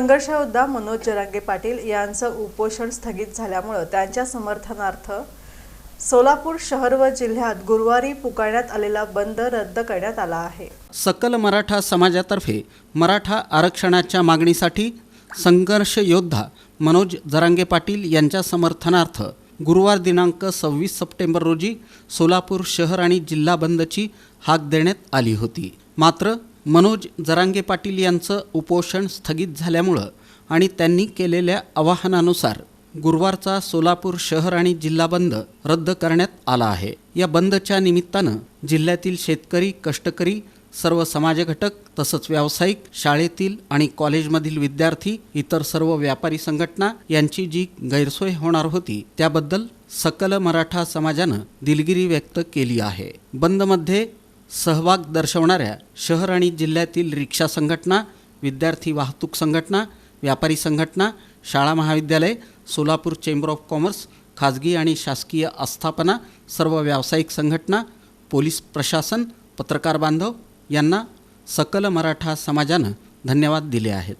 संघर्षयोद्धा मनोज जरांगे पाटील यांचं उपोषण स्थगित झाल्यामुळं त्यांच्या समर्थनार्थ सोलापूर शहर व जिल्ह्यात गुरुवारी पुकारण्यात आलेला बंद रद्द करण्यात आला आहे. सकल मराठा समाजातर्फे मराठा आरक्षणाच्या मागणीसाठी संघर्ष योद्धा मनोज जरांगे पाटील यांच्या समर्थनार्थ गुरुवार दिनांक सव्वीस सप्टेंबर रोजी सोलापूर शहर आणि जिल्हा बंदची हाक देण्यात आली होती. मात्र मनोज जरांगे पाटील यांचं उपोषण स्थगित झाल्यामुळं आणि त्यांनी केलेल्या आवाहनानुसार गुरुवारचा सोलापूर शहर आणि जिल्हा बंद रद्द करण्यात आला आहे. या बंदच्या निमित्तानं जिल्ह्यातील शेतकरी कष्टकरी सर्व समाजघटक तसंच व्यावसायिक शाळेतील आणि कॉलेजमधील विद्यार्थी इतर सर्व व्यापारी संघटना यांची जी गैरसोय होणार होती त्याबद्दल सकल मराठा समाजानं दिलगिरी व्यक्त केली आहे. बंदमध्ये सहभाग दर्शवणाऱ्या शहर आणि जिल्ह्यातील रिक्षा संघटना विद्यार्थी वाहतूक संघटना व्यापारी संघटना शाळा महाविद्यालय सोलापूर चेंबर ऑफ कॉमर्स खाजगी आणि शासकीय आस्थापना सर्व व्यावसायिक संघटना पोलीस प्रशासन पत्रकार बांधव यांना सकल मराठा समाजानं धन्यवाद दिले आहेत.